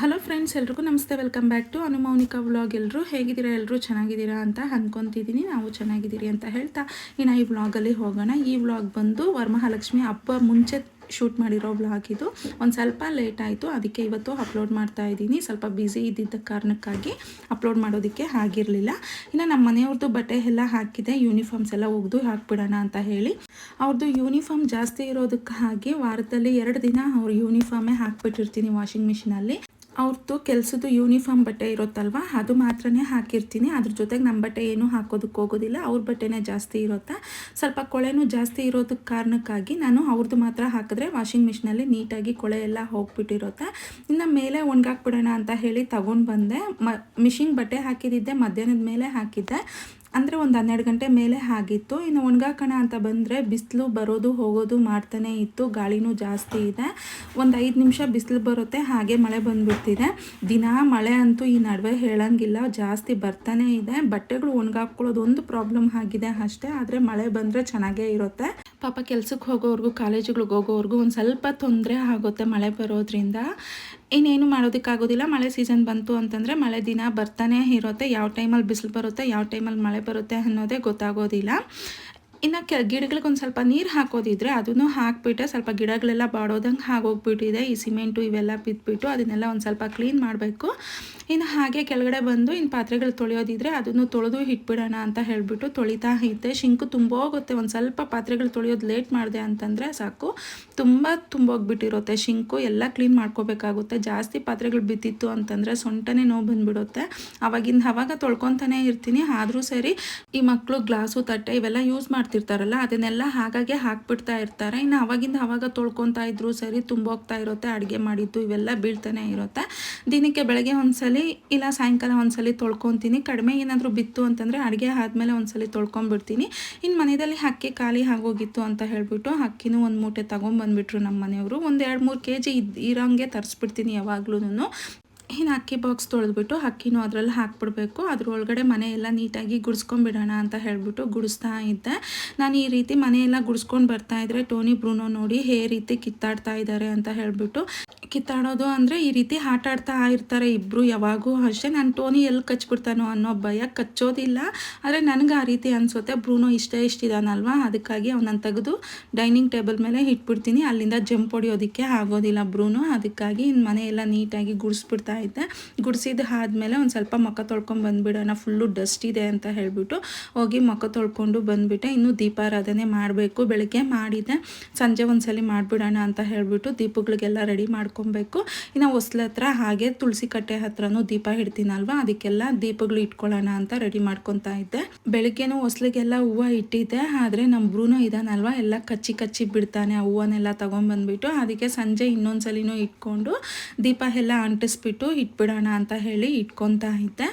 Hello friends ಎಲ್ರಿಗೂ ನಮಸ್ತೆ. Welcome back to Anumounika vlog ಎಲ್ಲರೂ ಹೇಗಿದ್ದೀರಾ? ಎಲ್ಲರೂ ಚೆನ್ನಾಗಿದ್ದೀರಾ ಅಂತ ಅಂದ್ಕೊತಿದ್ದೀನಿ ನಾವು ಚೆನ್ನಾಗಿದ್ದೀರಿ ಅಂತ ಹೇಳ್ತಾ ಇನ್ನು ಈ ವ್ಲಾಗಲ್ಲಿ ಹೋಗೋಣ. ಈ ವ್ಲಾಗ್ ಬಂದು ವರಮಹಾಲಕ್ಷ್ಮಿ ಹಬ್ಬ ಮುಂಚೆ ಶೂಟ್ ಮಾಡಿರೋ ವ್ಲಾಗ್ ಇದು. ಒಂದು ಸ್ವಲ್ಪ ಲೇಟ್ ಆಯಿತು. ಅದಕ್ಕೆ ಇವತ್ತು ಅಪ್ಲೋಡ್ ಮಾಡ್ತಾ ಇದ್ದೀನಿ. ಸ್ವಲ್ಪ ಬ್ಯುಸಿ ಇದ್ದಿದ್ದ ಕಾರಣಕ್ಕಾಗಿ ಅಪ್ಲೋಡ್ ಮಾಡೋದಕ್ಕೆ ಆಗಿರಲಿಲ್ಲ. ಇನ್ನು ನಮ್ಮ ಮನೆಯವ್ರದ್ದು ಬಟ್ಟೆ ಎಲ್ಲ ಹಾಕಿದೆ. ಯೂನಿಫಾರ್ಮ್ಸ್ ಎಲ್ಲ ಒಗೆದು ಹಾಕ್ಬಿಡೋಣ ಅಂತ ಹೇಳಿ. ಅವ್ರದ್ದು ಯೂನಿಫಾರ್ಮ್ ಜಾಸ್ತಿ ಇರೋದಕ್ಕಾಗಿ ವಾರದಲ್ಲಿ ಎರಡು ದಿನ ಅವ್ರ ಯೂನಿಫಾರ್ಮೇ ಹಾಕ್ಬಿಟ್ಟಿರ್ತೀನಿ ವಾಷಿಂಗ್ ಮಿಷಿನಲ್ಲಿ ಅವ್ರದ್ದು ಕೆಲಸದ್ದು ಯೂನಿಫಾರ್ಮ್ ಬಟ್ಟೆ ಇರುತ್ತಲ್ವ? ಅದು ಮಾತ್ರನೇ ಹಾಕಿರ್ತೀನಿ. ಅದ್ರ ಜೊತೆಗೆ ನಮ್ಮ ಬಟ್ಟೆ ಏನೂ ಹಾಕೋದಕ್ಕೆ ಹೋಗೋದಿಲ್ಲ. ಅವ್ರ ಬಟ್ಟೆನೇ ಜಾಸ್ತಿ ಇರುತ್ತೆ? ಸ್ವಲ್ಪ ಕೊಳೆನೂ ಜಾಸ್ತಿ ಇರೋದಕ್ಕೆ ಕಾರಣಕ್ಕಾಗಿ ನಾನು ಅವ್ರದ್ದು ಮಾತ್ರ ಹಾಕಿದ್ರೆ ವಾಷಿಂಗ್ ಮಿಷಿನಲ್ಲಿ ನೀಟಾಗಿ ಕೊಳೆ ಎಲ್ಲ ಹೋಗ್ಬಿಟ್ಟಿರುತ್ತೆ? ಇನ್ನು ಮೇಲೆ ಒಣಗಾಕ್ಬಿಡೋಣ ಅಂತ ಹೇಳಿ ತಗೊಂಡು ಬಂದೆ. ಮ ಮಿಷಿನ್ ಬಟ್ಟೆ ಹಾಕಿದ್ದಿದ್ದೆ, ಮಧ್ಯಾಹ್ನದ ಮೇಲೆ ಹಾಕಿದ್ದೆ. ಅಂದರೆ ಒಂದು ಹನ್ನೆರಡು ಗಂಟೆ ಮೇಲೆ ಆಗಿತ್ತು. ಇನ್ನು ಒಣಗಾಕೋಣ ಅಂತ ಬಂದರೆ ಬಿಸಿಲು ಬರೋದು ಹೋಗೋದು ಮಾಡ್ತಾನೆ ಇತ್ತು. ಗಾಳಿನೂ ಜಾಸ್ತಿ ಇದೆ. ಒಂದು ಐದು ನಿಮಿಷ ಬಿಸಿಲು ಬರುತ್ತೆ, ಹಾಗೆ ಮಳೆ ಬಂದ್ಬಿಡ್ತಿದೆ. ದಿನ ಮಳೆ ಅಂತೂ ಈ ನಡುವೆ ಹೇಳಂಗಿಲ್ಲ, ಜಾಸ್ತಿ ಬರ್ತಾನೆ ಇದೆ. ಬಟ್ಟೆಗಳು ಒಣಗಾಕೊಳ್ಳೋದು ಒಂದು ಪ್ರಾಬ್ಲಮ್ ಆಗಿದೆ ಅಷ್ಟೇ, ಆದರೆ ಮಳೆ ಬಂದರೆ ಚೆನ್ನಾಗೇ ಇರುತ್ತೆ. ಪಾಪ ಕೆಲಸಕ್ಕೆ ಹೋಗೋವ್ರಿಗೂ, ಕಾಲೇಜುಗಳಿಗೆ ಹೋಗೋವ್ರಿಗೂ ಒಂದು ಸ್ವಲ್ಪ ತೊಂದರೆ ಆಗುತ್ತೆ ಮಳೆ ಬರೋದ್ರಿಂದ. ಇನ್ನೇನು ಮಾಡೋದಕ್ಕಾಗೋದಿಲ್ಲ. ಮಳೆ ಸೀಸನ್ ಬಂತು ಅಂತಂದರೆ ಮಳೆ ದಿನ ಬರ್ತಾನೆ ಇರುತ್ತೆ. ಯಾವ ಟೈಮಲ್ಲಿ ಬಿಸಿಲು ಬರುತ್ತೆ, ಯಾವ ಟೈಮಲ್ಲಿ ಮಳೆ ಬರುತ್ತೆ ಅನ್ನೋದೇ ಗೊತ್ತಾಗೋದಿಲ್ಲ. ಇನ್ನು ಕೆ ಗಿಡಗಳಿಗೆ ಒಂದು ಸ್ವಲ್ಪ ನೀರು ಹಾಕೋದಿದ್ರೆ ಅದನ್ನು ಹಾಕ್ಬಿಟ್ಟೆ ಸ್ವಲ್ಪ ಗಿಡಗಳೆಲ್ಲ ಬಾಡೋದಂಗೆ ಆಗೋಗ್ಬಿಟ್ಟಿದೆ. ಈ ಸಿಮೆಂಟು ಇವೆಲ್ಲ ಬಿದ್ದುಬಿಟ್ಟು ಅದನ್ನೆಲ್ಲ ಒಂದು ಸ್ವಲ್ಪ ಕ್ಲೀನ್ ಮಾಡಬೇಕು. ಇನ್ನು ಹಾಗೆ ಕೆಳಗಡೆ ಬಂದು ಇನ್ನು ಪಾತ್ರೆಗಳು ತೊಳೆಯೋದಿದ್ರೆ ಅದನ್ನು ತೊಳೆದು ಇಟ್ಬಿಡೋಣ ಅಂತ ಹೇಳಿಬಿಟ್ಟು ತೊಳಿತಾ ಇದ್ದೆ. ಶಿಂಕು ತುಂಬೋಗುತ್ತೆ. ಒಂದು ಸ್ವಲ್ಪ ಪಾತ್ರೆಗಳು ತೊಳೆಯೋದು ಲೇಟ್ ಮಾಡಿದೆ ಅಂತಂದರೆ ಸಾಕು. ತುಂಬ ತುಂಬೋಗ್ಬಿಟ್ಟಿರುತ್ತೆ ಶಿಂಕು. ಎಲ್ಲ ಕ್ಲೀನ್ ಮಾಡ್ಕೋಬೇಕಾಗುತ್ತೆ. ಜಾಸ್ತಿ ಪಾತ್ರೆಗಳು ಬಿದ್ದಿತ್ತು ಅಂತಂದರೆ ಸೊಂಟನೇ ನೋವು ಬಂದುಬಿಡುತ್ತೆ. ಅವಾಗಿಂದ ಅವಾಗ ತೊಳ್ಕೊತಾನೆ ಇರ್ತೀನಿ. ಆದರೂ ಸರಿ ಈ ಮಕ್ಕಳು ಗ್ಲಾಸು, ತಟ್ಟೆ ಇವೆಲ್ಲ ಯೂಸ್ ಮಾಡ್ತಿರ್ತಾರಲ್ಲ, ಅದನ್ನೆಲ್ಲ ಹಾಗಾಗೆ ಹಾಕ್ಬಿಡ್ತಾ ಇರ್ತಾರೆ. ಇನ್ನು ಅವಾಗಿಂದ ಅವಾಗ ತೊಳ್ಕೊತಾ ಇದ್ರು ಸರಿ, ತುಂಬೋಗ್ತಾ ಇರುತ್ತೆ, ಅಡುಗೆ ಮಾಡಿದ್ದು ಇವೆಲ್ಲ ಬೀಳ್ತಾನೆ ಇರುತ್ತೆ. ದಿನಕ್ಕೆ ಬೆಳಗ್ಗೆ ಒಂದ್ಸಲಿ ಇಲ್ಲ ಸಾಯಂಕಾಲ ಒಂದ್ಸಲಿ ತೊಳ್ಕೊತೀನಿ. ಕಡಿಮೆ ಏನಾದರೂ ಬಿತ್ತು ಅಂತಂದರೆ ಅಡುಗೆ ಆದಮೇಲೆ ಒಂದ್ಸಲಿ ತೊಳ್ಕೊಂಬಿಡ್ತೀನಿ. ಇನ್ನು ಮನೆಯಲ್ಲಿ ಅಕ್ಕಿ ಖಾಲಿ ಆಗೋಗಿತ್ತು ಅಂತ ಹೇಳಿಬಿಟ್ಟು ಅಕ್ಕಿನೂ ಒಂದು ಮೂಟೆ ತೊಗೊಂಬಂದ್ಬಿಟ್ರು ನಮ್ಮ ಮನೆಯವರು ಒಂದು ಎರಡು ಮೂರು ಕೆ ಜಿ ಇದ್ದು ಇರೋಂಗೆ ತರಿಸ್ಬಿಡ್ತೀನಿ ಯಾವಾಗ್ಲೂ ಇನ್ನು ಅಕ್ಕಿ ಬಾಕ್ಸ್ ತೊಳೆದ್ಬಿಟ್ಟು ಅಕ್ಕಿನೂ ಅದರಲ್ಲಿ ಹಾಕ್ಬಿಡ್ಬೇಕು. ಅದ್ರ ಮನೆಯೆಲ್ಲ ನೀಟಾಗಿ ಗುಡಿಸ್ಕೊಂಡ್ಬಿಡೋಣ ಅಂತ ಹೇಳಿಬಿಟ್ಟು ಗುಡಿಸ್ತಾ ಇದ್ದೆ. ನಾನು ಈ ರೀತಿ ಮನೆಯೆಲ್ಲ ಗುಡಿಸ್ಕೊಂಡು ಬರ್ತಾ ಇದ್ರೆ ಟೋನಿ ಬ್ರೂನೋ ನೋಡಿ ಹೇ ರೀತಿ ಕಿತ್ತಾಡ್ತಾ ಇದ್ದಾರೆ ಅಂತ ಹೇಳಿಬಿಟ್ಟು ಕಿತ್ತಾಡೋದು ಅಂದರೆ ಈ ರೀತಿ ಆಟ ಆಡ್ತಾ ಇರ್ತಾರೆ ಇಬ್ಬರು ಯಾವಾಗೂ ಅಷ್ಟೇ ನಾನು ಟೋನಿ ಎಲ್ಲಿ ಕಚ್ಬಿಡ್ತಾನೋ ಅನ್ನೋ ಭಯ ಕಚ್ಚೋದಿಲ್ಲ. ಆದರೆ ನನಗೆ ಆ ರೀತಿ ಅನಿಸುತ್ತೆ. ಬ್ರೂನೋ ಇಷ್ಟ ಇಷ್ಟಿದಾನಲ್ವಾ? ಅದಕ್ಕಾಗಿ ಅವನನ್ನು ತೆಗೆದು ಡೈನಿಂಗ್ ಟೇಬಲ್ ಮೇಲೆ ಇಟ್ಬಿಡ್ತೀನಿ. ಅಲ್ಲಿಂದ ಜಂಪ್ ಹೊಡಿಯೋದಕ್ಕೆ ಆಗೋದಿಲ್ಲ ಬ್ರೂನೋ. ಅದಕ್ಕಾಗಿ ಇನ್ನು ಮನೆಯೆಲ್ಲ ನೀಟಾಗಿ ಗುಡಿಸ್ಬಿಡ್ತಾ ಇದ್ದೆ. ಗುಡಿಸಿದ ಆದಮೇಲೆ ಒಂದು ಸ್ವಲ್ಪ ಮುಖ ತೊಳ್ಕೊಂಡು ಬಂದುಬಿಡೋಣ. ಫುಲ್ಲು ಡಸ್ಟ್ ಇದೆ ಅಂತ ಹೇಳಿಬಿಟ್ಟು ಹೋಗಿ ಮುಖ ತೊಳ್ಕೊಂಡು ಬಂದುಬಿಟ್ಟೆ. ಇನ್ನೂ ದೀಪಾರಾಧನೆ ಮಾಡಬೇಕು. ಬೆಳಗ್ಗೆ ಮಾಡಿದೆ. ಸಂಜೆ ಒಂದ್ಸಲಿ ಮಾಡಿಬಿಡೋಣ ಅಂತ ಹೇಳಿಬಿಟ್ಟು ದೀಪಗಳಿಗೆಲ್ಲ ರೆಡಿ ಮಾಡ್ಕೊಬೇಕು. ಇನ್ನು ಹೊಸ್ಲ ಹತ್ರ ಹಾಗೆ ತುಳಸಿ ಕಟ್ಟೆ ಹತ್ರನೂ ದೀಪ ಹಿಡ್ತೀನಲ್ವ ಅದಕ್ಕೆಲ್ಲ ದೀಪಗಳು ಇಟ್ಕೊಳ್ಳೋಣ ಅಂತ ರೆಡಿ ಮಾಡ್ಕೊತಾ ಇದ್ದೆ. ಬೆಳಗ್ಗೆನೂ ಹೊಸ್ಲಿಗೆಲ್ಲ ಹೂವು ಇಟ್ಟಿದ್ದೆ. ಆದರೆ ನಮ್ಮ ಬ್ರೂನು ಇದಾನಲ್ವ? ಎಲ್ಲ ಕಚ್ಚಿ ಕಚ್ಚಿ ಬಿಡ್ತಾನೆ ಆ ಹೂವನ್ನೆಲ್ಲ ತೊಗೊಂಬಂದ್ಬಿಟ್ಟು. ಅದಕ್ಕೆ ಸಂಜೆ ಇನ್ನೊಂದ್ಸಲಿನೂ ಇಟ್ಕೊಂಡು ದೀಪ ಎಲ್ಲ ಅಂಟಿಸ್ಬಿಟ್ಟು ಇಟ್ಬಿಡೋಣ ಅಂತ ಹೇಳಿ ಇಟ್ಕೊತಾ ಇದ್ದೆ.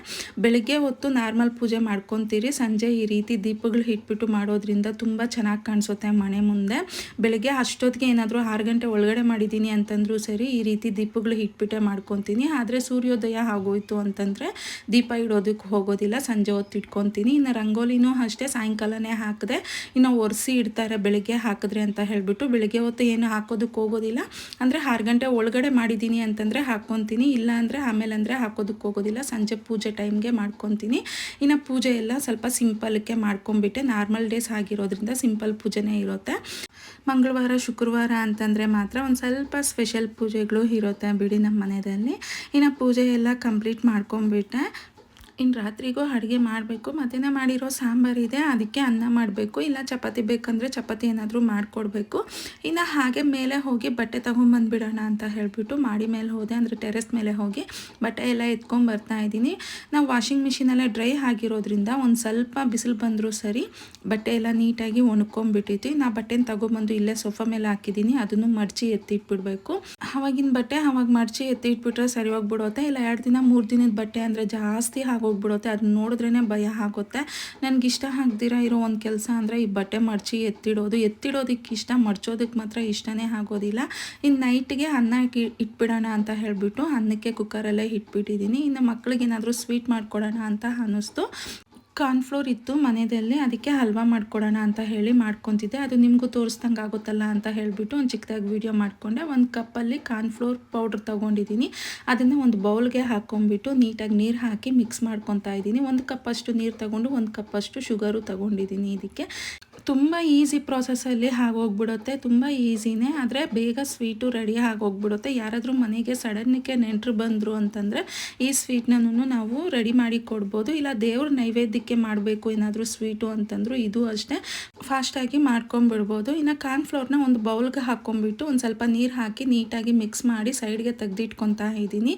ಬೆಳಗ್ಗೆ ಹೊತ್ತು ನಾರ್ಮಲ್ ಪೂಜೆ ಮಾಡ್ಕೊತೀರಿ. ಸಂಜೆ ಈ ರೀತಿ ದೀಪಗಳು ಇಟ್ಬಿಟ್ಟು ಮಾಡೋದ್ರಿಂದ ತುಂಬ ಚೆನ್ನಾಗಿ ಕಾಣಿಸುತ್ತೆ ಮನೆ ಮುಂದೆ. ಬೆಳಗ್ಗೆ ಅಷ್ಟೊತ್ತಿಗೆ ಏನಾದರೂ ಆರು ಗಂಟೆ ಒಳಗಡೆ ಮಾಡಿದ್ದೀನಿ ಅಂತಂದ್ರೂ ಸರಿ ರೀತಿ ದೀಪಗಳು ಇಟ್ಬಿಟ್ಟೆ ಮಾಡ್ಕೊತೀನಿ. ಆದರೆ ಸೂರ್ಯೋದಯ ಆಗೋಯ್ತು ಅಂತಂದರೆ ದೀಪ ಇಡೋದಕ್ಕೆ ಹೋಗೋದಿಲ್ಲ. ಸಂಜೆ ಹೊತ್ತು ಇಟ್ಕೊತೀನಿ. ಇನ್ನು ರಂಗೋಲಿನೂ ಅಷ್ಟೇ ಸಾಯಂಕಾಲನೇ ಹಾಕಿದೆ ಇನ್ನು ಒರೆಸಿ ಇಡ್ತಾರೆ ಬೆಳಗ್ಗೆ ಹಾಕಿದ್ರೆ ಅಂತ ಹೇಳಿಬಿಟ್ಟು ಬೆಳಗ್ಗೆ ಹೊತ್ತು ಏನು ಹಾಕೋದಕ್ಕೆ ಹೋಗೋದಿಲ್ಲ. ಅಂದರೆ ಆರು ಗಂಟೆ ಒಳಗಡೆ ಮಾಡಿದ್ದೀನಿ ಅಂತಂದರೆ ಹಾಕ್ಕೊತೀನಿ. ಇಲ್ಲ ಅಂದರೆ ಆಮೇಲೆ ಅಂದರೆ ಹಾಕೋದಕ್ಕೆ ಹೋಗೋದಿಲ್ಲ. ಸಂಜೆ ಪೂಜೆ ಟೈಮ್ಗೆ ಮಾಡ್ಕೊತೀನಿ. ಇನ್ನು ಪೂಜೆ ಎಲ್ಲ ಸ್ವಲ್ಪ ಸಿಂಪಲ್ಗೆ ಮಾಡ್ಕೊಂಬಿಟ್ಟೆ ನಾರ್ಮಲ್ ಡೇಸ್ ಆಗಿರೋದ್ರಿಂದ ಸಿಂಪಲ್ ಪೂಜೆನೇ ಇರುತ್ತೆ. ಮಂಗಳವಾರ, ಶುಕ್ರವಾರ ಅಂತಂದರೆ ಮಾತ್ರ ಒಂದು ಸ್ವಲ್ಪ ಸ್ಪೆಷಲ್ ಪೂಜೆಗಳು ಇರುತ್ತೆ ಬಿಡಿ ನಮ್ಮ ಮನೆಯಲ್ಲಿ. ಇನ್ನು ಪೂಜೆ ಎಲ್ಲ ಕಂಪ್ಲೀಟ್ ಮಾಡ್ಕೊಂಬಿಟ್ಟೆ ಇನ್ನು ರಾತ್ರಿಗೂ ಅಡುಗೆ ಮಾಡಬೇಕು, ಮಧ್ಯಾಹ್ನ ಮಾಡಿರೋ ಸಾಂಬಾರಿದೆ ಅದಕ್ಕೆ ಅನ್ನ ಮಾಡಬೇಕು, ಇಲ್ಲ ಚಪಾತಿ ಬೇಕಂದರೆ ಚಪಾತಿ ಏನಾದರೂ ಮಾಡಿಕೊಡ್ಬೇಕು. ಇನ್ನು ಹಾಗೆ ಮೇಲೆ ಹೋಗಿ ಬಟ್ಟೆ ತೊಗೊಂಬಂದ್ಬಿಡೋಣ ಅಂತ ಹೇಳಿಬಿಟ್ಟು ಮಾಡಿ ಮೇಲೆ ಹೋದೆ, ಅಂದರೆ ಟೆರೆಸ್ ಮೇಲೆ ಹೋಗಿ ಬಟ್ಟೆ ಎಲ್ಲ ಎತ್ಕೊಂಡು ಬರ್ತಾ ಇದ್ದೀನಿ. ನಾವು ವಾಷಿಂಗ್ ಮಿಷಿನಲ್ಲೇ ಡ್ರೈ ಆಗಿರೋದ್ರಿಂದ ಒಂದು ಸ್ವಲ್ಪ ಬಿಸಿಲು ಬಂದರೂ ಸರಿ ಬಟ್ಟೆ ಎಲ್ಲ ನೀಟಾಗಿ ಒಣ್ಕೊಂಬಿಟ್ಟಿತ್ತು ನಾ ಬಟ್ಟೆನ ತಗೊಂಬಂದು ಇಲ್ಲೇ ಸೋಫಾ ಮೇಲೆ ಹಾಕಿದ್ದೀನಿ, ಅದನ್ನು ಮಡಚಿ ಎತ್ತಿಟ್ಬಿಡ್ಬೇಕು. ಅವಾಗಿನ ಬಟ್ಟೆ ಅವಾಗ ಮಡಚಿ ಎತ್ತಿ ಇಟ್ಬಿಟ್ರೆ ಸರಿ ಹೋಗ್ಬಿಡುತ್ತೆ ಇಲ್ಲ ಎರಡು ದಿನ ಮೂರು ದಿನದ ಬಟ್ಟೆ ಅಂದರೆ ಜಾಸ್ತಿ ಆಗ ಹೋಗ್ಬಿಡುತ್ತೆ ಅದನ್ನ ನೋಡಿದ್ರೇ ಭಯ ಆಗುತ್ತೆ. ನನಗೆ ಇಷ್ಟ ಆಗ್ದಿರ ಇರೋ ಒಂದು ಕೆಲಸ ಅಂದರೆ ಈ ಬಟ್ಟೆ ಮಡಚಿ ಎತ್ತಿಡೋದು. ಎತ್ತಿಡೋದಕ್ಕೆ ಇಷ್ಟ ಮಡ್ಚೋದಕ್ಕೆ ಮಾತ್ರ ಇಷ್ಟನೇ ಆಗೋದಿಲ್ಲ. ಇನ್ನು ನೈಟ್ಗೆ ಅನ್ನ ಇಟ್ಬಿಡೋಣ ಅಂತ ಹೇಳಿಬಿಟ್ಟು ಅನ್ನಕ್ಕೆ ಕುಕ್ಕರಲ್ಲೇ ಇಟ್ಬಿಟ್ಟಿದ್ದೀನಿ ಇನ್ನು ಮಕ್ಕಳಿಗೇನಾದರೂ ಸ್ವೀಟ್ ಮಾಡಿಕೊಡೋಣ ಅಂತ ಅನ್ನಿಸ್ತು. ಕಾರ್ನ್ಫ್ಲೋರ್ ಇತ್ತು ಮನೆಯಲ್ಲಿ, ಅದಕ್ಕೆ ಹಲ್ವಾ ಮಾಡ್ಕೊಡೋಣ ಅಂತ ಹೇಳಿ ಮಾಡ್ಕೊತಿದ್ದೆ. ಅದು ನಿಮಗೂ ತೋರಿಸ್ದಂಗೆ ಆಗುತ್ತಲ್ಲ ಅಂತ ಹೇಳಿಬಿಟ್ಟು ಒಂದು ಚಿಕ್ಕದಾಗಿ ವೀಡಿಯೋ ಮಾಡಿಕೊಂಡೆ. ಒಂದು ಕಪ್ಪಲ್ಲಿ ಕಾರ್ನ್ಫ್ಲೋರ್ ಪೌಡ್ರ್ ತೊಗೊಂಡಿದ್ದೀನಿ. ಅದನ್ನು ಒಂದು ಬೌಲ್ಗೆ ಹಾಕ್ಕೊಂಡ್ಬಿಟ್ಟು ನೀಟಾಗಿ ನೀರು ಹಾಕಿ ಮಿಕ್ಸ್ ಮಾಡ್ಕೊತಾ ಇದ್ದೀನಿ. ಒಂದು ಕಪ್ಪಷ್ಟು ನೀರು ತಗೊಂಡು, ಒಂದು ಕಪ್ಪಷ್ಟು ಶುಗರು ತಗೊಂಡಿದ್ದೀನಿ ಇದಕ್ಕೆ. ತುಂಬ ಈಸಿ ಪ್ರಾಸೆಸ್ಸಲ್ಲಿ ಆಗೋಗ್ಬಿಡುತ್ತೆ, ತುಂಬ ಈಸಿನೇ ಆದರೆ ಬೇಗ ಸ್ವೀಟು ರೆಡಿ ಆಗೋಗ್ಬಿಡುತ್ತೆ. ಯಾರಾದರೂ ಮನೆಗೆ ಸಡನ್ನಿಗೆ ನೆಂಟರು ಬಂದರು ಅಂತಂದರೆ ಈ ಸ್ವೀಟ್ನೂ ನಾವು ರೆಡಿ ಮಾಡಿ ಕೊಡ್ಬೋದು. ಇಲ್ಲ ದೇವ್ರ ನೈವೇದ್ಯಕ್ಕೆ ಮಾಡಬೇಕು ಏನಾದರೂ ಸ್ವೀಟು ಅಂತಂದ್ರು ಇದು ಅಷ್ಟೇ. ಫಾಸ್ಟಾಗಿ ಮಾಡ್ಕೊಂಬಿಡ್ಬೋದು. ಇನ್ನು ಕಾರ್ನ್ಫ್ಲೋರ್ನ ಒಂದು ಬೌಲ್ಗೆ ಹಾಕ್ಕೊಂಬಿಟ್ಟು ಒಂದು ಸ್ವಲ್ಪ ನೀರು ಹಾಕಿ ನೀಟಾಗಿ ಮಿಕ್ಸ್ ಮಾಡಿ ಸೈಡ್ಗೆ ತೆಗೆದಿಟ್ಕೊತಾ ಇದ್ದೀನಿ.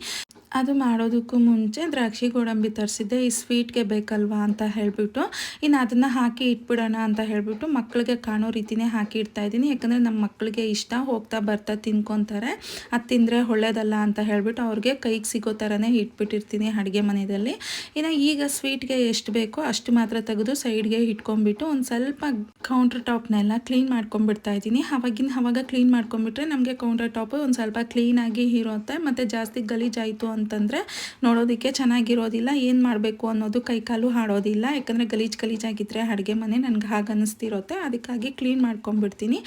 ಅದು ಮಾಡೋದಕ್ಕೂ ಮುಂಚೆ ದ್ರಾಕ್ಷಿ ಗೋಡಂಬಿ ತರಿಸಿದ್ದೆ, ಈ ಸ್ವೀಟ್ಗೆ ಬೇಕಲ್ವಾ ಅಂತ ಹೇಳಿಬಿಟ್ಟು. ಇನ್ನು ಅದನ್ನು ಹಾಕಿ ಇಟ್ಬಿಡೋಣ ಅಂತ ಹೇಳಿಬಿಟ್ಟು ಮಕ್ಕಳಿಗೆ ಕಾಣೋ ರೀತಿನೇ ಹಾಕಿ ಇಡ್ತಾ ಇದ್ದೀನಿ. ಯಾಕಂದರೆ ನಮ್ಮ ಮಕ್ಕಳಿಗೆ ಇಷ್ಟ, ಹೋಗ್ತಾ ಬರ್ತಾ ತಿನ್ಕೊತಾರೆ. ಅದು ತಿಂದರೆ ಒಳ್ಳೇದಲ್ಲ ಅಂತ ಹೇಳಿಬಿಟ್ಟು ಅವ್ರಿಗೆ ಕೈಗೆ ಸಿಗೋ ಥರನೇ ಇಟ್ಬಿಟ್ಟಿರ್ತೀನಿ ಅಡುಗೆ ಮನೆಯಲ್ಲಿ. ಇನ್ನು ಈಗ ಸ್ವೀಟ್ಗೆ ಎಷ್ಟು ಬೇಕೋ ಅಷ್ಟು ಮಾತ್ರ ತೆಗೆದು ಸೈಡ್ಗೆ ಇಟ್ಕೊಂಡ್ಬಿಟ್ಟು ಒಂದು ಸ್ವಲ್ಪ ಕೌಂಟರ್ ಟಾಪ್ನೆಲ್ಲ ಕ್ಲೀನ್ ಮಾಡ್ಕೊಂಡ್ಬಿಡ್ತಾ ಇದ್ದೀನಿ. ಅವಾಗಿನ ಅವಾಗ ಕ್ಲೀನ್ ಮಾಡ್ಕೊಂಡ್ಬಿಟ್ರೆ ನಮಗೆ ಕೌಂಟರ್ ಟಾಪು ಒಂದು ಸ್ವಲ್ಪ ಕ್ಲೀನಾಗಿ ಇರುತ್ತೆ. ಮತ್ತು ಜಾಸ್ತಿ ಗಲೀಜಾಯಿತು ಅಂತಂದರೆ ನೋಡೋದಕ್ಕೆ ಚೆನ್ನಾಗಿರೋದಿಲ್ಲ, ಏನು ಮಾಡಬೇಕು ಅನ್ನೋದು ಕೈಕಾಲು ಹಾಡೋದಿಲ್ಲ. ಯಾಕಂದರೆ ಗಲೀಜು ಗಲೀಜಾಗಿದ್ದರೆ ಅಡುಗೆ ಮನೆ ನನಗೆ ಹಾಗೆ ಅನ್ನಿಸ್ತಿರುತ್ತೆ ಅದಕ್ಕಾಗಿ ಕ್ಲೀನ್ ಮಾಡ್ಕೊಂಡ್ಬಿಡ್ತೀನಿ.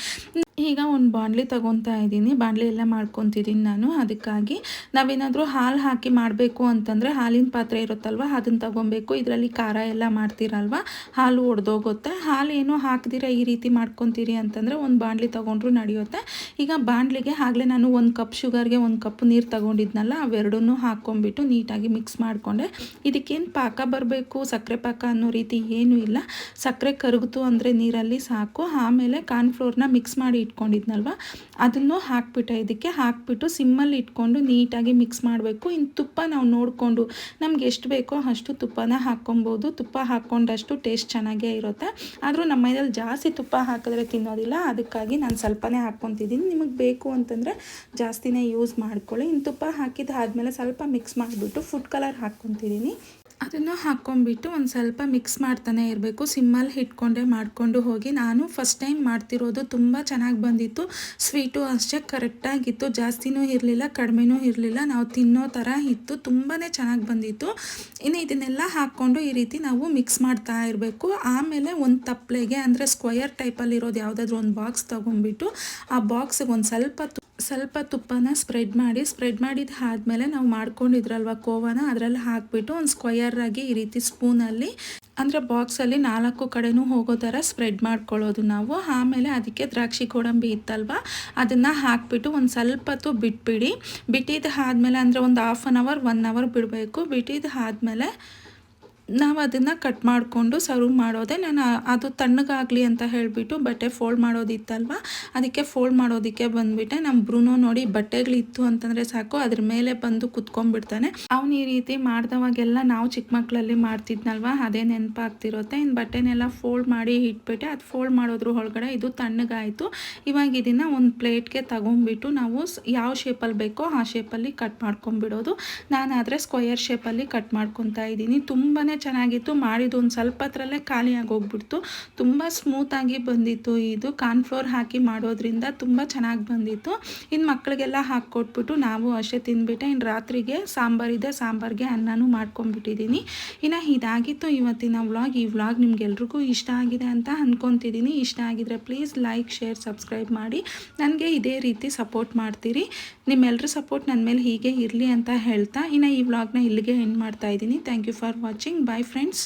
ಈಗ ಒಂದು ಬಾಂಡ್ಲಿ ತೊಗೊತಾ ಇದ್ದೀನಿ ಬಾಂಡ್ಲಿ ಎಲ್ಲ ಮಾಡ್ಕೊತಿದ್ದೀನಿ ನಾನು. ಅದಕ್ಕಾಗಿ ನಾವೇನಾದರೂ ಹಾಲು ಹಾಕಿ ಮಾಡಬೇಕು ಅಂತಂದರೆ ಹಾಲಿನ ಪಾತ್ರೆ ಇರುತ್ತಲ್ವ ಅದನ್ನು ತೊಗೊಬೇಕು. ಇದರಲ್ಲಿ ಖಾರ ಎಲ್ಲ ಮಾಡ್ತೀರಲ್ವ, ಹಾಲು ಒಡೆದೋಗುತ್ತೆ. ಹಾಲು ಏನೋ ಹಾಕ್ದಿರ ಈ ರೀತಿ ಮಾಡ್ಕೊತೀರಿ ಅಂತಂದರೆ ಒಂದು ಬಾಂಡ್ಲಿ ತೊಗೊಂಡ್ರು ನಡೆಯುತ್ತೆ. ಈಗ ಬಾಣಲಿಗೆ ಆಗಲೇ ನಾನು ಒಂದು ಕಪ್ ಶುಗರ್ಗೆ ಒಂದು ಕಪ್ ನೀರು ತಗೊಂಡಿದ್ನಲ್ಲ, ಅವೆರಡನ್ನೂ ಹಾಕ್ಕೊಂಡ್ಬಿಟ್ಟು ನೀಟಾಗಿ ಮಿಕ್ಸ್ ಮಾಡಿಕೊಂಡೆ. ಇದಕ್ಕೇನು ಪಾಕ ಬರಬೇಕು, ಸಕ್ಕರೆ ಪಾಕ ಅನ್ನೋ ರೀತಿ ಏನೂ ಇಲ್ಲ. ಸಕ್ಕರೆ ಕರಗಿತು ಅಂದರೆ ನೀರಲ್ಲಿ ಸಾಕು. ಆಮೇಲೆ ಕಾರ್ನ್ಫ್ಲೋರ್ನ ಮಿಕ್ಸ್ ಮಾಡಿ ಇಟ್ಕೊಂಡಿದ್ನಲ್ವ, ಅದನ್ನು ಹಾಕ್ಬಿಟ್ಟೆ. ಇದಕ್ಕೆ ಹಾಕ್ಬಿಟ್ಟು ಸಿಮ್ಮಲ್ಲಿ ಇಟ್ಕೊಂಡು ನೀಟಾಗಿ ಮಿಕ್ಸ್ ಮಾಡಬೇಕು. ಇನ್ನು ತುಪ್ಪ ನಾವು ನೋಡಿಕೊಂಡು ನಮ್ಗೆ ಎಷ್ಟು ಬೇಕೋ ಅಷ್ಟು ತುಪ್ಪನ ಹಾಕ್ಕೊಬೋದು. ತುಪ್ಪ ಹಾಕ್ಕೊಂಡಷ್ಟು ಟೇಸ್ಟ್ ಚೆನ್ನಾಗೇ ಇರುತ್ತೆ. ಆದರೂ ನಮ್ಮ ಮನೇಲಿ ಜಾಸ್ತಿ ತುಪ್ಪ ಹಾಕಿದ್ರೆ ತಿನ್ನೋದಿಲ್ಲ. ಅದಕ್ಕಾಗಿ ನಾನು ಸ್ವಲ್ಪನೇ ಹಾಕ್ಕೊತಿದ್ದೀನಿ. ನಿಮಗೆ ಬೇಕು ಅಂತಂದರೆ ಜಾಸ್ತಿನೇ ಯೂಸ್ ಮಾಡ್ಕೊಳ್ಳಿ. ಇನ್ನು ತುಪ್ಪ ಹಾಕಿದ್ದಾದಮೇಲೆ ಸ್ವಲ್ಪ ಮಿಕ್ಸ್ ಮಾಡಿಬಿಟ್ಟು ಫುಡ್ ಕಲರ್ ಹಾಕ್ಕೊತಿದ್ದೀನಿ. ಅದನ್ನು ಹಾಕ್ಕೊಂಡ್ಬಿಟ್ಟು ಒಂದು ಸ್ವಲ್ಪ ಮಿಕ್ಸ್ ಮಾಡ್ತಾನೆ ಇರಬೇಕು. ಸಿಮ್ಮಲ್ಲಿ ಇಟ್ಕೊಂಡೆ ಮಾಡಿಕೊಂಡು ಹೋಗಿ ನಾನು ಫಸ್ಟ್ ಟೈಮ್ ಮಾಡ್ತಿರೋದು ತುಂಬ ಚೆನ್ನಾಗಿ ಬಂದಿತ್ತು. ಸ್ವೀಟು ಅಷ್ಟೇ ಕರೆಕ್ಟಾಗಿತ್ತು ಜಾಸ್ತಿನೂ ಇರಲಿಲ್ಲ, ಕಡಿಮೆನೂ ಇರಲಿಲ್ಲ. ನಾವು ತಿನ್ನೋ ಥರ ಇತ್ತು. ತುಂಬಾ ಚೆನ್ನಾಗಿ ಬಂದಿತ್ತು. ಇನ್ನು ಇದನ್ನೆಲ್ಲ ಹಾಕ್ಕೊಂಡು ಈ ರೀತಿ ನಾವು ಮಿಕ್ಸ್ ಮಾಡ್ತಾ ಇರಬೇಕು. ಆಮೇಲೆ ಒಂದು ತಪ್ಪಲೆಗೆ ಅಂದರೆ ಸ್ಕ್ವಯರ್ ಟೈಪಲ್ಲಿರೋದು ಯಾವುದಾದ್ರೂ ಒಂದು ಬಾಕ್ಸ್ ತೊಗೊಂಡ್ಬಿಟ್ಟು ಆ ಬಾಕ್ಸಿಗೆ ಒಂದು ಸ್ವಲ್ಪ ಸ್ವಲ್ಪ ತುಪ್ಪನ ಸ್ಪ್ರೆಡ್ ಮಾಡಿ ಸ್ಪ್ರೆಡ್ ಮಾಡಿದ ಆದಮೇಲೆ ನಾವು ಮಾಡ್ಕೊಂಡಿದ್ರಲ್ವ ಕೋವನ, ಅದರಲ್ಲಿ ಹಾಕಿಬಿಟ್ಟು ಒಂದು ಸ್ಕ್ವಯರ್ ಆಗಿ ಈ ರೀತಿ ಸ್ಪೂನಲ್ಲಿ ಅಂದರೆ ಬಾಕ್ಸಲ್ಲಿ ನಾಲ್ಕು ಕಡೆನೂ ಹೋಗೋ ಥರ ಸ್ಪ್ರೆಡ್ ಮಾಡ್ಕೊಳ್ಳೋದು ನಾವು. ಆಮೇಲೆ ಅದಕ್ಕೆ ದ್ರಾಕ್ಷಿ ಗೋಡಂಬಿ ಇತ್ತಲ್ವ, ಅದನ್ನು ಹಾಕಿಬಿಟ್ಟು ಒಂದು ಸ್ವಲ್ಪ ಹೊತ್ತು ಬಿಟ್ಬಿಡಿ. ಬಿಟ್ಟಿದ್ದು ಆದಮೇಲೆ ಅಂದರೆ ಒಂದು half an hour one hour ಬಿಡಬೇಕು. ಬಿಟ್ಟಿದ್ದು ಆದಮೇಲೆ ನಾವು ಅದನ್ನು ಕಟ್ ಮಾಡಿಕೊಂಡು ಸರ್ವ್ ಮಾಡೋದೆ ನಾನು ಅದು ತಣ್ಣಗಾಗಲಿ ಅಂತ ಹೇಳಿಬಿಟ್ಟು ಬಟ್ಟೆ ಫೋಲ್ಡ್ ಮಾಡೋದಿತ್ತಲ್ವ? ಅದಕ್ಕೆ ಫೋಲ್ಡ್ ಮಾಡೋದಕ್ಕೆ ಬಂದುಬಿಟ್ಟೆ. ನಮ್ಮ ಬ್ರೂನೋ ನೋಡಿ ಬಟ್ಟೆಗಳಿತ್ತು ಅಂತಂದರೆ ಸಾಕು, ಅದ್ರ ಮೇಲೆ ಬಂದು ಕುತ್ಕೊಂಡ್ಬಿಡ್ತಾನೆ. ಅವ್ನು ಈ ರೀತಿ ಮಾಡಿದವಾಗೆಲ್ಲ ನಾವು ಚಿಕ್ಕ ಮಕ್ಕಳಲ್ಲಿ ಮಾಡ್ತಿದ್ನಲ್ವ? ಅದೇ ನೆನಪಾಗ್ತಿರುತ್ತೆ. ಇನ್ನು ಬಟ್ಟೆನೆಲ್ಲ ಫೋಲ್ಡ್ ಮಾಡಿ ಇಟ್ಬಿಟ್ಟೆ. ಅದು ಫೋಲ್ಡ್ ಮಾಡೋದ್ರ ಒಳಗಡೆ ಇದು ತಣ್ಣಗಾಯಿತು. ಇವಾಗ ಇದನ್ನು ಒಂದು ಪ್ಲೇಟ್ಗೆ ತಗೊಂಡ್ಬಿಟ್ಟು ನಾವು ಯಾವ ಶೇಪಲ್ಲಿ ಬೇಕೋ ಆ ಶೇಪಲ್ಲಿ ಕಟ್ ಮಾಡ್ಕೊಂಬಿಡೋದು ಆದರೆ ಸ್ಕ್ವಯರ್ ಶೇಪಲ್ಲಿ ಕಟ್ ಮಾಡ್ಕೊತಾ ಇದ್ದೀನಿ. ತುಂಬಾ ಚೆನ್ನಾಗಿತ್ತು, ಮಾಡಿದ್ದು ಒಂದು ಸ್ವಲ್ಪ ಹತ್ರಲ್ಲೇ ಖಾಲಿಯಾಗಿ ಹೋಗ್ಬಿಡ್ತು ತುಂಬ ಸ್ಮೂತಾಗಿ ಬಂದಿತ್ತು ಇದು. ಕಾರ್ನ್ಫ್ಲೋರ್ ಹಾಕಿ ಮಾಡೋದ್ರಿಂದ ತುಂಬ ಚೆನ್ನಾಗಿ ಬಂದಿತ್ತು. ಇನ್ನು ಮಕ್ಕಳಿಗೆಲ್ಲ ಹಾಕ್ಕೊಟ್ಬಿಟ್ಟು ನಾವು ಅಷ್ಟೇ ತಿಂದ್ಬಿಟ್ಟೆ ಇನ್ನು ರಾತ್ರಿಗೆ ಸಾಂಬಾರಿದೆ ಸಾಂಬಾರಿಗೆ ಅನ್ನನೂ ಮಾಡ್ಕೊಂಡ್ಬಿಟ್ಟಿದ್ದೀನಿ ಇನ್ನು ಇದಾಗಿತ್ತು ಇವತ್ತಿನ ವ್ಲಾಗ್. ಈ ವ್ಲಾಗ್ ನಿಮ್ಗೆಲ್ರಿಗೂ ಇಷ್ಟ ಆಗಿದೆ ಅಂತ ಅಂದ್ಕೊತಿದ್ದೀನಿ ಇಷ್ಟ ಆಗಿದ್ರೆ ಪ್ಲೀಸ್ ಲೈಕ್, ಶೇರ್, ಸಬ್ಸ್ಕ್ರೈಬ್ ಮಾಡಿ. ನನಗೆ ಇದೇ ರೀತಿ ಸಪೋರ್ಟ್ ಮಾಡ್ತೀರಿ. ನಿಮ್ಮೆಲ್ಲರ ಸಪೋರ್ಟ್ ನನ್ನ ಮೇಲೆ ಹೀಗೆ ಇರಲಿ ಅಂತ ಹೇಳ್ತಾ ಇನ್ನು ಈ ವ್ಲಾಗ್ನ ಇಲ್ಲಿಗೆ ಎಂಡ್ ಮಾಡ್ತಾ ಇದ್ದೀನಿ. Thank you for watching bye friends